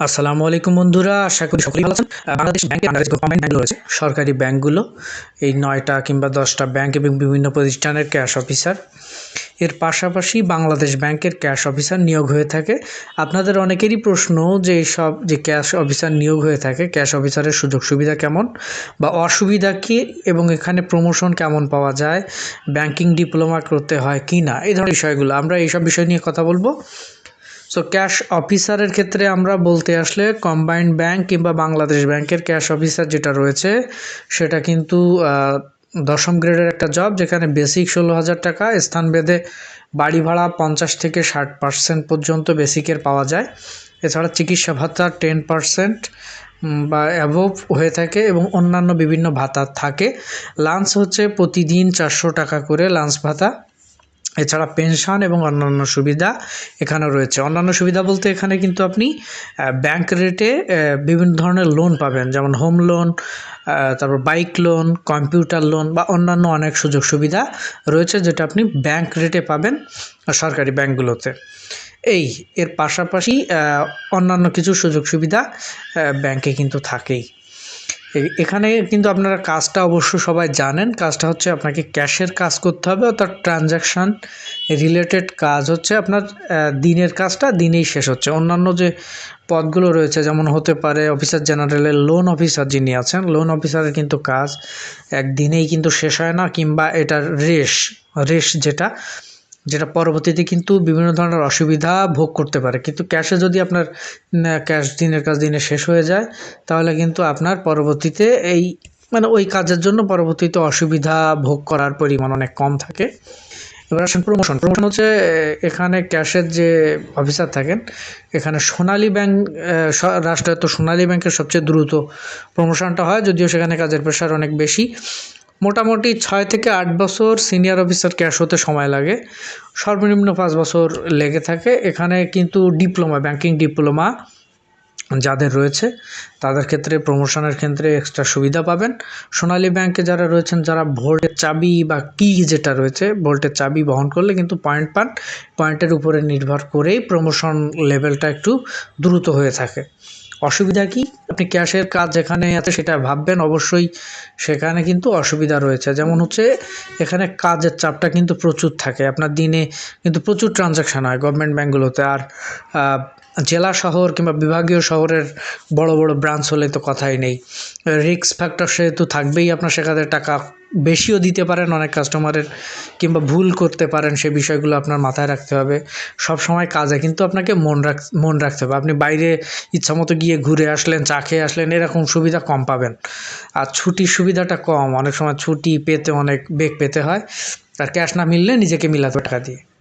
আসসালামু আলাইকুম বন্ধুরা, আশা করি সকলেই ভালো আছেন। বাংলাদেশ ব্যাংকে বাংলাদেশ গভর্নমেন্ট ব্যাংক রয়েছে, সরকারি ব্যাংকগুলো, এই নয়টা কিংবা দশটা ব্যাংক এবং বিভিন্ন প্রতিষ্ঠানের ক্যাশ অফিসার এর পাশাপাশি বাংলাদেশ ব্যাংকের ক্যাশ অফিসার নিয়োগ হয়ে থাকে। আপনাদের অনেকেরই প্রশ্ন যে এইসব যে ক্যাশ অফিসার নিয়োগ হয়ে থাকে ক্যাশ অফিসারের সুযোগ সুবিধা কেমন বা অসুবিধা কী এবং এখানে প্রমোশন কেমন পাওয়া যায় ব্যাংকিং ডিপ্লোমা করতে হয় কি না এই ধরনের বিষয়গুলো, আমরা এইসব বিষয় নিয়ে কথা বলব। সো ক্যাশ অফিসারের ক্ষেত্রে আমরা বলতে আসলে কম্বাইন্ড ব্যাংক কিংবা বাংলাদেশ ব্যাংকের ক্যাশ অফিসার যেটা রয়েছে, সেটা কিন্তু দশম গ্রেডের একটা জব যেখানে বেসিক ষোলো হাজার টাকা, স্থান ভেদে বাড়ি ভাড়া পঞ্চাশ থেকে ষাট পার্সেন্ট পর্যন্ত বেসিকের পাওয়া যায়। এছাড়া চিকিৎসা ভাতা টেন পার্সেন্ট বা অ্যাভোভ হয়ে থাকে এবং অন্যান্য বিভিন্ন ভাতা থাকে। লাঞ্চ হচ্ছে প্রতিদিন চারশো টাকা করে লাঞ্চ ভাতা। এছাড়া পেনশন এবং অন্যান্য সুবিধা এখানে রয়েছে। অন্যান্য সুবিধা বলতে এখানে কিন্তু আপনি ব্যাংক রেটে বিভিন্ন ধরনের লোন পাবেন। যেমন হোম লোন তারপর বাইক লোন কম্পিউটার লোন বা অন্যান্য অনেক সুযোগ সুবিধা রয়েছে যেটা আপনি ব্যাংক রেটে পাবেন সরকারি ব্যাংকগুলোতে। এই, এর পাশাপাশি অন্যান্য কিছু সুযোগ সুবিধা ব্যাংকে কিন্তু থাকেই। এখানে কিন্তু আপনারা কাজটা অবশ্য সবাই জানেন। কাজটা হচ্ছে আপনাকে ক্যাশের কাজ করতে হবে, অর্থাৎ ট্রানজ্যাকশান রিলেটেড কাজ হচ্ছে আপনার দিনের কাজটা দিনেই শেষ হচ্ছে। অন্যান্য যে পদগুলো রয়েছে, যেমন হতে পারে অফিসার জেনারেলের লোন অফিসার যিনি আছেন লোন অফিসারের কিন্তু কাজ একদিনেই কিন্তু শেষ হয় না, কিংবা এটার রেশ রেশ যেটা যেটা পরবর্তীতে কিন্তু বিভিন্ন ধরনের অসুবিধা ভোগ করতে পারে। কিন্তু ক্যাশে যদি আপনার ক্যাশ দিনের কাজ দিনে শেষ হয়ে যায়, তাহলে কিন্তু আপনার পরবর্তীতে এই মানে ওই কাজের জন্য পরবর্তীতে অসুবিধা ভোগ করার পরিমাণ অনেক কম থাকে। এবার আসেন প্রমোশন প্রমোশন হচ্ছে এখানে ক্যাশের যে অফিসার থাকেন, এখানে সোনালী ব্যাংক রাষ্ট্রায়ত্ত সোনালী ব্যাংকের সবচেয়ে দ্রুত প্রমোশনটা হয়, যদিও সেখানে কাজের প্রেশার অনেক বেশি। মোটামুটি ছয় থেকে আট বছর সিনিয়র অফিসার ক্যাশ হতে সময় লাগে। সর্বনিম্ন পাঁচ বছর লেগে থাকে। এখানে কিন্তু ডিপ্লোমা ব্যাংকিং ডিপ্লোমা যাদের রয়েছে, তাদের ক্ষেত্রে প্রমোশনের ক্ষেত্রে এক্সট্রা সুবিধা পাবেন। সোনালী ব্যাংকে যারা রয়েছেন, যারা ভোল্টের চাবি বা কি যেটা রয়েছে ভোল্টের চাবি বহন করলে কিন্তু পয়েন্ট পান। পয়েন্টের উপরে নির্ভর করেই প্রমোশন লেভেলটা একটু দ্রুত হয়ে থাকে। অসুবিধা কি? আপনি ক্যাশের কাজ যেখানে আছে সেটা ভাববেন অবশ্যই, সেখানে কিন্তু অসুবিধা রয়েছে। যেমন হচ্ছে, এখানে কাজের চাপটা কিন্তু প্রচুর থাকে। আপনার দিনে কিন্তু প্রচুর ট্রানজ্যাকশান হয় গভর্নমেন্ট ব্যাঙ্কগুলোতে আর জেলা শহর কিংবা বিভাগীয় শহরের বড় বড় ব্রাঞ্চ হলে তো কথাই নেই। রিস্ক ফ্যাক্টর সেহেতু থাকবেই, আপনার সেখানে টাকা বেশিও দিতে পারেন, অনেক কাস্টমারের কিংবা ভুল করতে পারেন, সে বিষয়গুলো আপনার মাথায় রাখতে হবে। সব সময় কাজে কিন্তু আপনাকে মন রাখ, মন রাখতে হবে। আপনি বাইরে ইচ্ছামতো গিয়ে ঘুরে আসলেন, চা খেয়ে আসলেন, এরকম সুবিধা কম পাবেন। আর ছুটির সুবিধাটা কম, অনেক সময় ছুটি পেতে অনেক বেগ পেতে হয়। আর ক্যাশ না মিললে নিজেকে মিলাতে টাকা দিয়ে।